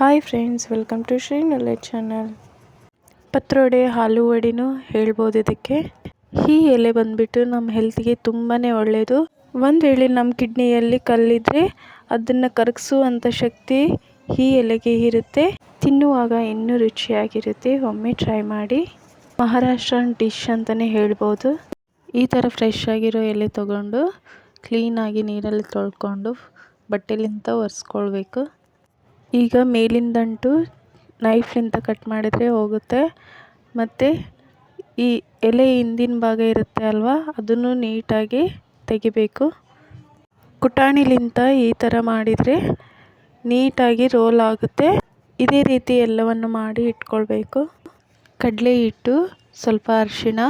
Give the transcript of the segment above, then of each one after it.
Hi friends welcome to Shri ನಲ್ಲೇ channel ಪತ್ರೊಡೆ ಹಾಲು ವಡಿನೂ ಹೇಳ್ಬೋದು ಇದಕ್ಕೆ. ಈ ಎಲೆ ಬಂದ್ಬಿಟ್ಟು ನಮ್ಮ ಹೆಲ್ತಿಗೆ ತುಂಬಾ ಒಳ್ಳೆಯದು ಒಂದು ವೇಳೆ ನಮ್ಮ ಕಿಡ್ನಿಯಲ್ಲಿ ಕಲ್ಲಿದ್ದರೆ ಅದನ್ನು ಕರಗಿಸುವಂಥ ಶಕ್ತಿ ಈ ಎಲೆಗೆ ಇರುತ್ತೆ. ತಿನ್ನುವಾಗ ಇನ್ನೂ ರುಚಿಯಾಗಿರುತ್ತೆ. ಒಮ್ಮೆ ಟ್ರೈ ಮಾಡಿ. ಮಹಾರಾಷ್ಟ್ರನ್ ಡಿಶ್ ಅಂತಲೇ ಹೇಳ್ಬೋದು. ಈ ಥರ ಫ್ರೆಶ್ ಆಗಿರೋ ಎಲೆ ತೊಗೊಂಡು ಕ್ಲೀನಾಗಿ ನೀರಲ್ಲಿ ತೊಳ್ಕೊಂಡು, ಬಟ್ಟೆಲಿಂದ ಒರೆಸ್ಕೊಳ್ಬೇಕು. ಈಗ ಮೇಲಿಂದಂಟು ನೈಫ್ನಿಂದ ಕಟ್ ಮಾಡಿದರೆ ಹೋಗುತ್ತೆ. ಮತ್ತು ಈ ಎಲೆ ಹಿಂದಿನ ಭಾಗ ಇರುತ್ತೆ ಅಲ್ವಾ? ಅದನ್ನು ನೀಟಾಗಿ ತೆಗಿಬೇಕು. ಕುಟಾಣಿಲಿಂತ ಈ ಥರ ಮಾಡಿದರೆ ನೀಟಾಗಿ ರೋಲ್ ಆಗುತ್ತೆ. ಇದೇ ರೀತಿ ಎಲ್ಲವನ್ನು ಮಾಡಿ ಇಟ್ಕೊಳ್ಬೇಕು. ಕಡಲೆ ಹಿಟ್ಟು, ಸ್ವಲ್ಪ ಅರಿಶಿಣ,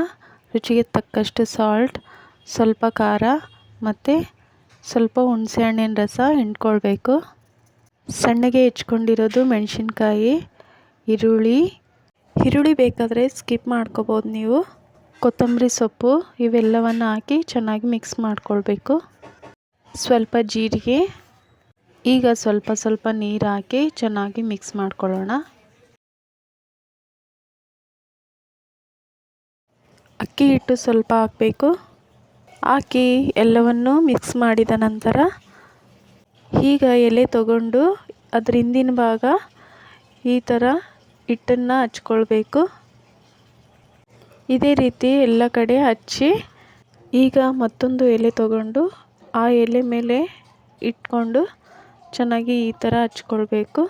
ರುಚಿಗೆ ತಕ್ಕಷ್ಟು ಸಾಲ್ಟ್ ಸ್ವಲ್ಪ ಖಾರ ಮತ್ತು ಸ್ವಲ್ಪ ಹುಣಸೆ ಹಣ್ಣಿನ ರಸ ಹಿಂಡ್ಕೊಳ್ಬೇಕು. ಸಣ್ಣಗೆ ಹೆಚ್ಕೊಂಡಿರೋದು ಮೆಣಸಿನ್ಕಾಯಿ, ಈರುಳ್ಳಿ. ಈರುಳ್ಳಿ ಬೇಕಾದರೆ ಸ್ಕಿಪ್ ಮಾಡ್ಕೋಬೋದು ನೀವು. ಕೊತ್ತಂಬರಿ ಸೊಪ್ಪು ಇವೆಲ್ಲವನ್ನು ಹಾಕಿ ಚೆನ್ನಾಗಿ ಮಿಕ್ಸ್ ಮಾಡ್ಕೊಳ್ಬೇಕು. ಸ್ವಲ್ಪ ಜೀರಿಗೆ, ಈಗ ಸ್ವಲ್ಪ ಸ್ವಲ್ಪ ನೀರು ಹಾಕಿ ಚೆನ್ನಾಗಿ ಮಿಕ್ಸ್ ಮಾಡ್ಕೊಳ್ಳೋಣ. ಅಕ್ಕಿ ಹಿಟ್ಟು ಸ್ವಲ್ಪ ಹಾಕಬೇಕು. ಹಾಕಿ ಎಲ್ಲವನ್ನು ಮಿಕ್ಸ್ ಮಾಡಿದ ನಂತರ ಈಗ ಎಲೆ ತಗೊಂಡು ಅದ್ರ ಹಿಂದಿನ ಭಾಗ ಈ ಥರ ಹಿಟ್ಟನ್ನು ಹಚ್ಕೊಳ್ಬೇಕು. ಇದೇ ರೀತಿ ಎಲ್ಲ ಕಡೆ ಹಚ್ಚಿ ಈಗ ಮತ್ತೊಂದು ಎಲೆ ತಗೊಂಡು ಆ ಎಲೆ ಮೇಲೆ ಇಟ್ಕೊಂಡು ಚೆನ್ನಾಗಿ ಈ ಥರ ಹಚ್ಕೊಳ್ಬೇಕು.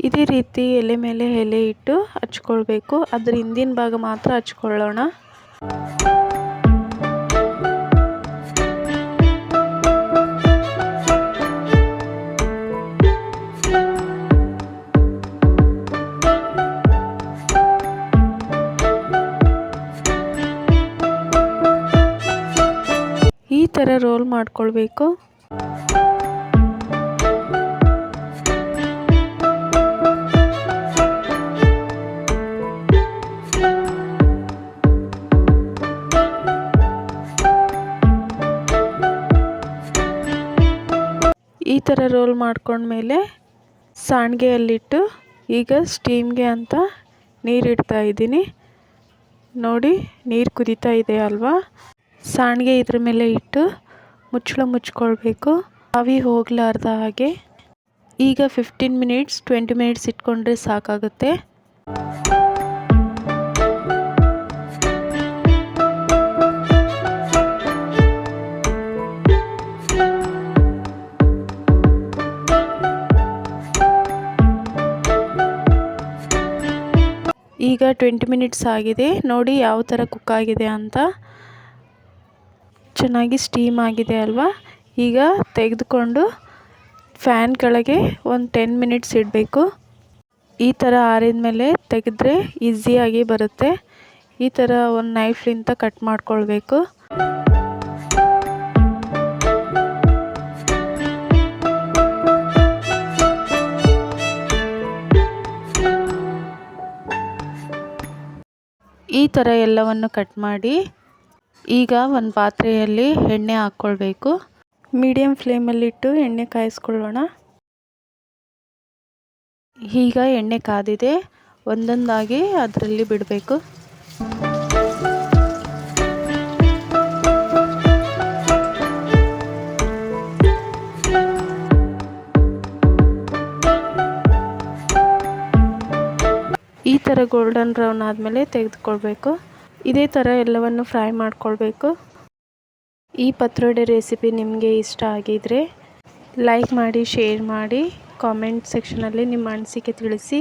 ಇದೇ ರೀತಿ ಎಲೆ ಮೇಲೆ ಎಲೆ ಇಟ್ಟು ಹಚ್ಕೊಳ್ಬೇಕು. ಅದ್ರ ಹಿಂದಿನ ಭಾಗ ಮಾತ್ರ ಹಚ್ಕೊಳ್ಳೋಣ. ಥರ ರೋಲ್ ಮಾಡ್ಕೊಳ್ಬೇಕು. ಈ ಥರ ರೋಲ್ ಮಾಡ್ಕೊಂಡ್ಮೇಲೆ ಸಾಣಿಗೆಯಲ್ಲಿಟ್ಟು ಈಗ ಸ್ಟೀಮ್ಗೆ ಅಂತ ನೀರಿಡ್ತಾ ಇದ್ದೀನಿ. ನೋಡಿ, ನೀರು ಕುದೀತಾ ಇದೆ ಅಲ್ವಾ? ಸಾಣಿಗೆ ಇದ್ರ ಮೇಲೆ ಇಟ್ಟು ಮುಚ್ಚಳ ಮುಚ್ಕೊಳ್ಬೇಕು. ಆವಿ ಹೋಗಲಾರ್ದ ಹಾಗೆ ಈಗ ಫಿಫ್ಟೀನ್ ಮಿನಿಟ್ಸ್ ಟ್ವೆಂಟಿ ಮಿನಿಟ್ಸ್ ಇಟ್ಕೊಂಡ್ರೆ ಸಾಕಾಗುತ್ತೆ. ಈಗ ಟ್ವೆಂಟಿ ಮಿನಿಟ್ಸ್ ಆಗಿದೆ. ನೋಡಿ ಯಾವ ಥರ ಕುಕ್ ಆಗಿದೆ ಅಂತ. ಚೆನ್ನಾಗಿ ಸ್ಟೀಮ್ ಆಗಿದೆ ಅಲ್ವಾ? ಈಗ ತೆಗೆದುಕೊಂಡು ಫ್ಯಾನ್ ಕೆಳಗೆ ಒಂದು ಟೆನ್ ಮಿನಿಟ್ಸ್ ಇಡಬೇಕು. ಈ ಥರ ಆರಿದ ಮೇಲೆ ತೆಗೆದ್ರೆ ಈಸಿಯಾಗಿ ಬರುತ್ತೆ. ಈ ಥರ ಒಂದು ನೈಫ್ಲಿಂದ ಕಟ್ ಮಾಡ್ಕೊಳ್ಬೇಕು. ಈ ಥರ ಎಲ್ಲವನ್ನು ಕಟ್ ಮಾಡಿ ಈಗ ಒಂದು ಪಾತ್ರೆಯಲ್ಲಿ ಎಣ್ಣೆ ಹಾಕ್ಕೊಳ್ಬೇಕು ಮೀಡಿಯಮ್ ಫ್ಲೇಮಲ್ಲಿಟ್ಟು ಎಣ್ಣೆ ಕಾಯಿಸ್ಕೊಳ್ಳೋಣ. ಈಗ ಎಣ್ಣೆ ಕಾದಿದೆ. ಒಂದೊಂದಾಗಿ ಅದರಲ್ಲಿ ಬಿಡಬೇಕು. ಈ ಥರ ಗೋಲ್ಡನ್ ಬ್ರೌನ್ ಆದಮೇಲೆ ತೆಗೆದುಕೊಳ್ಬೇಕು. ಇದೇ ಥರ ಎಲ್ಲವನ್ನು ಫ್ರೈ ಮಾಡ್ಕೊಳ್ಬೇಕು. ಈ ಪತ್ರೊಡೆ ರೆಸಿಪಿ ನಿಮಗೆ ಇಷ್ಟ ಆಗಿದರೆ ಲೈಕ್ ಮಾಡಿ, ಶೇರ್ ಮಾಡಿ, ಕಾಮೆಂಟ್ ಸೆಕ್ಷನಲ್ಲಿ ನಿಮ್ಮ ಅನಿಸಿಕೆ ತಿಳಿಸಿ.